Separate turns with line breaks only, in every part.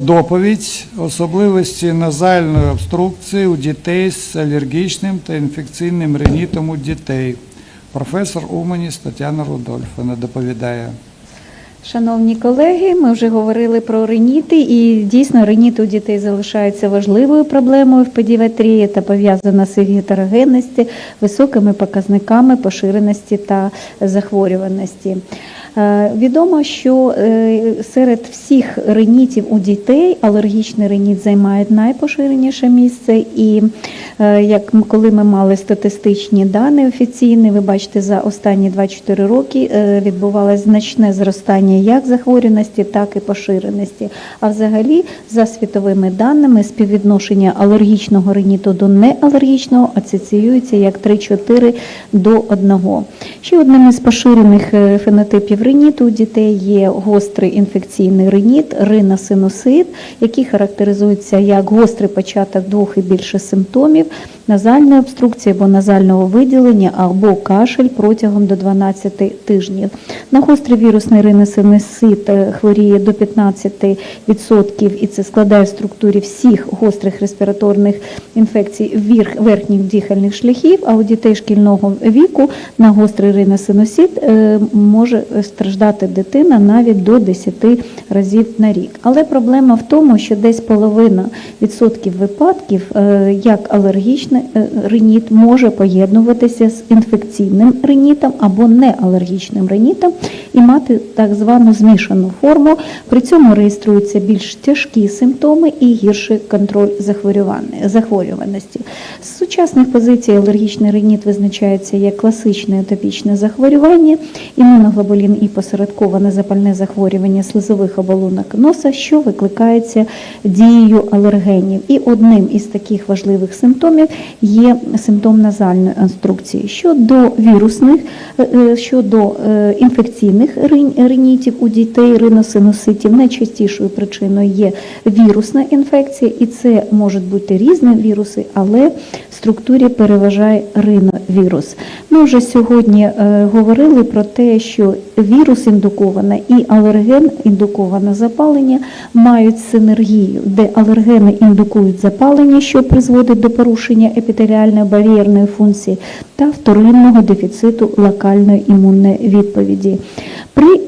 Доповідь особливості назальної обструкції у дітей з алергічним та інфекційним ринітом у дітей. Професор Уманіс Тетяна Рудольфовна доповідає.
Шановні колеги, ми вже говорили про реніти, і дійсно реніт у дітей залишається важливою проблемою в педіатрії та пов'язана з їх гетерогенністю, високими показниками поширеності та захворюваності. Е, Відомо, що е, серед всіх ренітів у дітей алергічний реніт займає найпоширеніше місце. І е, як коли ми мали статистичні дані офіційні, ви бачите, за останні 2-4 роки відбувалось значне зростання як захворюваності, так і поширеності. А взагалі, за світовими даними, співвідношення алергічного реніту до неалергічного асоціюється як 3-4 до 1. Ще одним із поширених е, фенотипів реніту у дітей є гострий інфекційний реніт, риносинусит, який характеризується як гострий початок двох і більше симптомів, назальної обструкції або назального виділення або кашель протягом до 12 тижнів. На гострий вірусний риносинусит е, хворіє до 15% і це складає в структурі всіх гострих респіраторних інфекцій верхніх дихальних шляхів, а у дітей шкільного віку на гострий риносинусит е, може страждати дитина навіть до 10 разів на рік. Але проблема в тому, що десь половина відсотків випадків, е, як алергічний реніт, може поєднуватися з інфекційним ренітом або неалергічним ренітом і мати так звану змішану форму. При цьому реєструються більш тяжкі симптоми і гірший контроль захворюваності. З сучасних позицій алергічний реніт визначається як класичне атопічне захворювання, імуноглобулін і посередковане запальне захворювання слизових оболонок носа, що викликається дією алергенів. І одним із таких важливих симптомів є симптом назальної інструкції. Щодо вірусних, е, е, щодо е, інфекційних рин- ринітів у дітей, риносинуситів, найчастішою причиною є вірусна інфекція, і це можуть бути різні віруси, але в структурі переважає риновірус. Ми вже сьогодні е, говорили про те, що вірус індуковане і алерген індуковане запалення мають синергію, де алергени індукують запалення, що призводить до порушення епітеріальної бар'єрної функції та вторинного дефіциту локальної імунної відповіді. При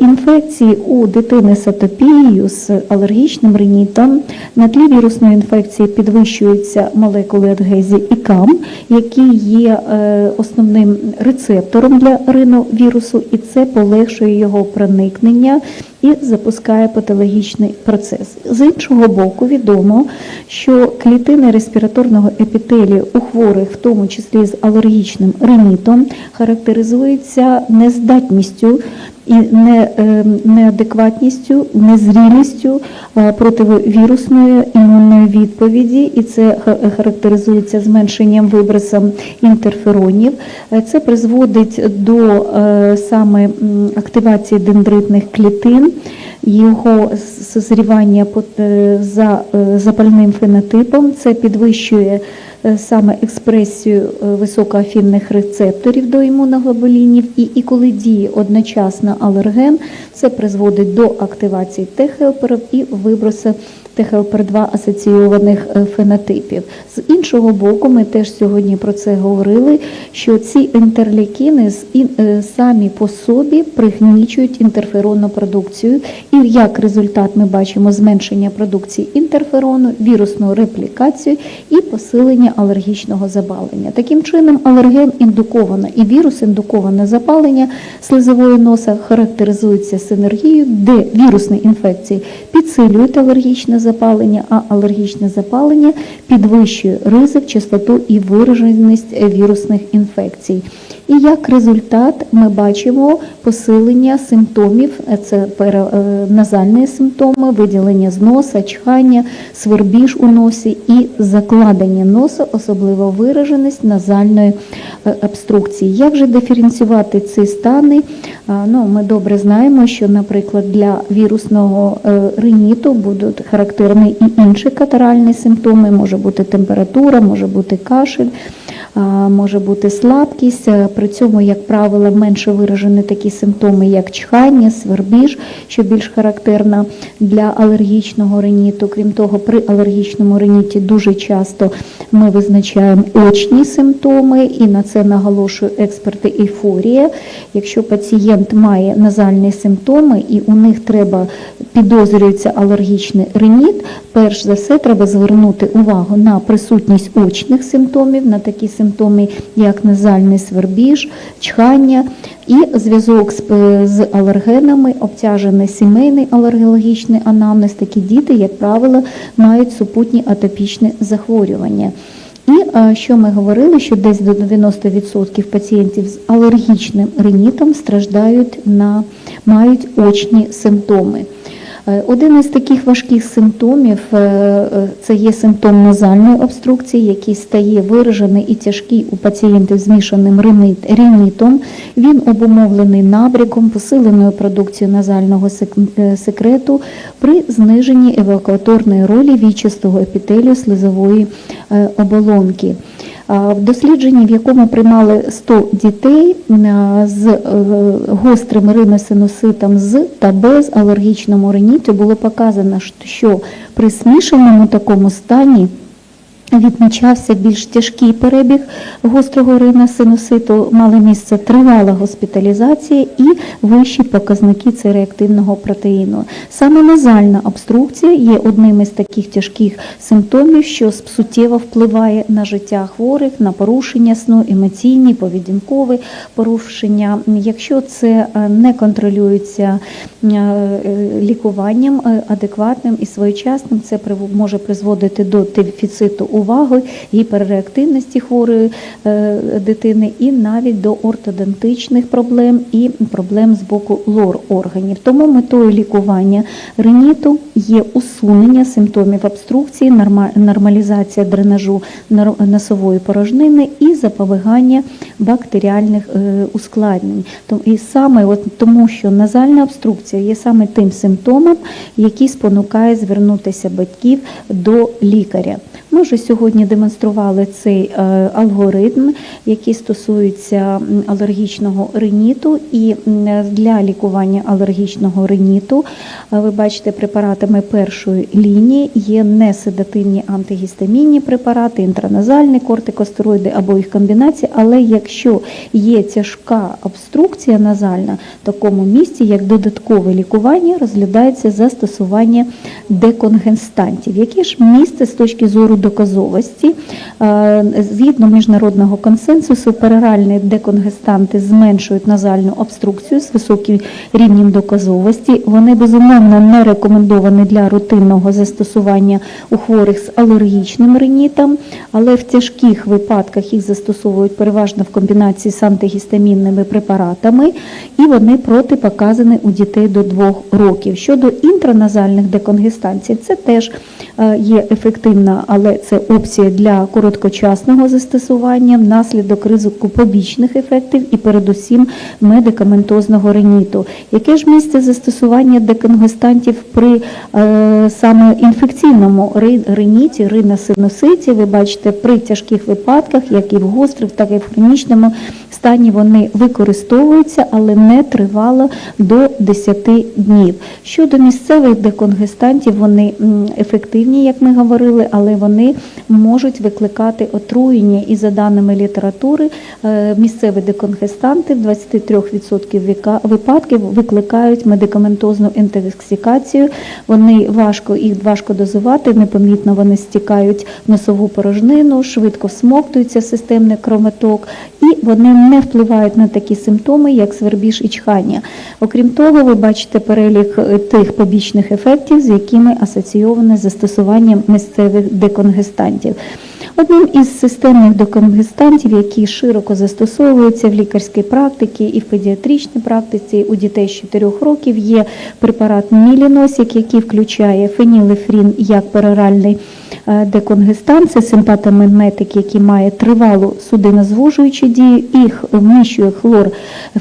інфекції у дитини з атопією з алергічним ринітом на тлі вірусної інфекції підвищуються молекули адгезії ІКАМ, які є е, основним рецептором для риновірусу, і це полегшує його проникнення і запускає патологічний процес. З іншого боку, відомо, що клітини респіраторного епітелію у хворих, в тому числі з алергічним ринітом, характеризуються нездатністю і не, е, неадекватністю, незрілістю противовірусної імунної відповіді, і це ха- характеризується зменшенням вибросом інтерферонів. Е, Це призводить до е, саме активації дендритних клітин, його созрівання за запальним фенотипом. Це підвищує саме експресію е, високоафінних рецепторів до імуноглобулінів, і, і коли діє одночасно алерген, це призводить до активації Т-хелперів і вибросу ТХЛПР2 асоційованих е, фенотипів. З іншого боку, ми теж сьогодні про це говорили, що ці інтерлікіни е, самі по собі пригнічують інтерферонну продукцію, і як результат ми бачимо зменшення продукції інтерферону, вірусну реплікацію і посилення алергічного запалення. Таким чином, алерген індуковане і вірус індуковане запалення слизової носа характеризується синергією, де вірусні інфекції підсилюють алергічне запалення, а алергічне запалення підвищує ризик, частоту і вираженість вірусних інфекцій. І як результат ми бачимо посилення симптомів, е, це е, назальні симптоми, виділення з носа, чхання, свербіж у носі і закладення носа, особливо вираженість назальної е, обструкції. Як же диференціювати ці стани? Ну, ми добре знаємо, що, наприклад, для вірусного риніту будуть характерні і інші катаральні симптоми, може бути температура, може бути кашель, може бути слабкість, При цьому, як правило, менше виражені такі симптоми, як чхання, свербіж, що більш характерна для алергічного риніту. Крім того, при алергічному риніті дуже часто ми визначаємо очні симптоми, і на це наголошує експерти ейфорія. Якщо пацієнт має назальні симптоми і у них треба підозрюється алергічний риніт, перш за все треба звернути увагу на присутність очних симптомів, на такі симптоми, як назальний свербіж, чхання і зв'язок з, з алергенами, обтяжений сімейний алергологічний анамнез. Такі діти, як правило, мають супутні атопічні захворювання. І е, що ми говорили, що десь до 90% пацієнтів з алергічним ринітом страждають на мають очні симптоми. Е, Один із таких важких симптомів е, е, це є симптом назальної обструкції, який стає виражений і тяжкий у пацієнтів з змішаним ринит- ринітом. Він обумовлений набряком, посиленою продукцією назального секрету при зниженні евакуаторної ролі вічистого епітелію слизової оболонки. А, В дослідженні, в якому приймали 100 дітей з е, гострим риносинуситом з та без алергічному риніту, було показано, що при смішаному такому стані відмічався більш тяжкий перебіг гострого риносинуситу, мали місце тривала госпіталізація і вищі показники цереактивного протеїну. Саме назальна обструкція є одним із таких тяжких симптомів, що суттєво впливає на життя хворих, на порушення сну, емоційні, поведінкові порушення. Якщо це е, не контролюється е, лікуванням е, адекватним і своєчасним, це може призводити до дефіциту уваги, гіперреактивності хворої е, дитини і навіть до ортодонтичних проблем і проблем з боку лор органів. Тому метою лікування риніту є усунення симптомів обструкції, нормалізація дренажу носової порожнини і запобігання бактеріальних е, ускладнень. І саме от тому, що назальна обструкція є саме тим симптомом, який спонукає звернутися батьків до лікаря. Ми вже сьогодні демонстрували цей е, алгоритм, який стосується алергічного риніту. І для лікування алергічного риніту е, ви бачите препаратами першої лінії є неседативні антигістамінні препарати, інтраназальні кортикостероїди або їх комбінації. Але якщо є тяжка обструкція назальна, в такому місці, як додаткове лікування, розглядається застосування деконгенстантів. Яке ж місце з точки зору доказовості? Е, Згідно міжнародного консенсусу, пероральні деконгестанти зменшують назальну обструкцію з високим рівнем доказовості. Вони безумовно не рекомендовані для рутинного застосування у хворих з алергічним ринітом, але в тяжких випадках їх застосовують переважно в комбінації з антигістамінними препаратами, і вони протипоказані у дітей до 2 років. Щодо інтраназальних деконгестанцій, це теж е, є ефективна, але це опція для короткочасного застосування внаслідок ризику побічних ефектів і передусім медикаментозного риніту. Яке ж місце застосування деконгестантів при е, саме інфекційному ри- риніті, риносинуситі? Ви бачите, при тяжких випадках, як і в гострих, так і в хронічному стані вони використовуються, але не тривало до 10 днів. Щодо місцевих деконгестантів, вони ефективні, як ми говорили, але вони можуть викликати отруєння. І за даними літератури, е, місцеві деконгестанти в 23% випадків викликають медикаментозну інтоксикацію. Вони важко їх важко дозувати, непомітно вони стікають в носову порожнину, швидко всмоктується системний кровоток, і вони не впливають на такі симптоми, як свербіж і чхання. Окрім того, ви бачите перелік е, тих побічних ефектів, з якими асоційоване застосування місцевих деконгестантів. Одним із системних деконгестантів, які широко застосовуються в лікарській практиці і в педіатричній практиці у дітей з 4 років, є препарат Міліносік, який включає фенілефрін як пероральний деконгестант, це симпатомиметик, який має тривалу судинозвужуючу дію і х- вміщує хлор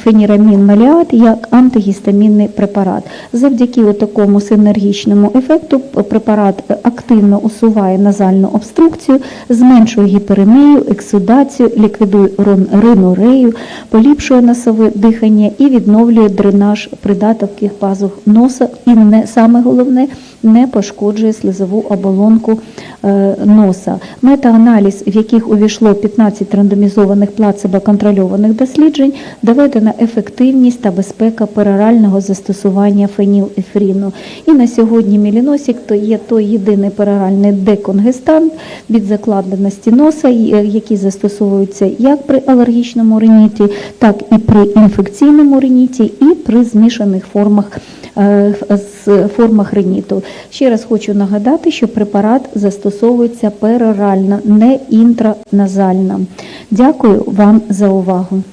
фенірамін маліат як антигістамінний препарат. Завдяки такому синергічному ефекту препарат активно усуває назальну обструкцію, зменшує гіперемію, ексудацію, ліквідує ринорею, поліпшує носове дихання і відновлює дренаж придаткових пазух носа. І не саме головне не пошкоджує слизову оболонку е, носа. Метааналіз, в яких увійшло 15 рандомізованих плацебо-контрольованих досліджень, доведена ефективність та безпека перорального застосування фенілефріну. І на сьогодні міліносік то є той єдиний пероральний деконгестант від закладеності носа, е, який застосовується як при алергічному риніті, так і при інфекційному риніті, і при змішаних формах е, формах риніту. Ще раз хочу нагадати, що препарат застосовується перорально, не інтраназально. Дякую вам за увагу.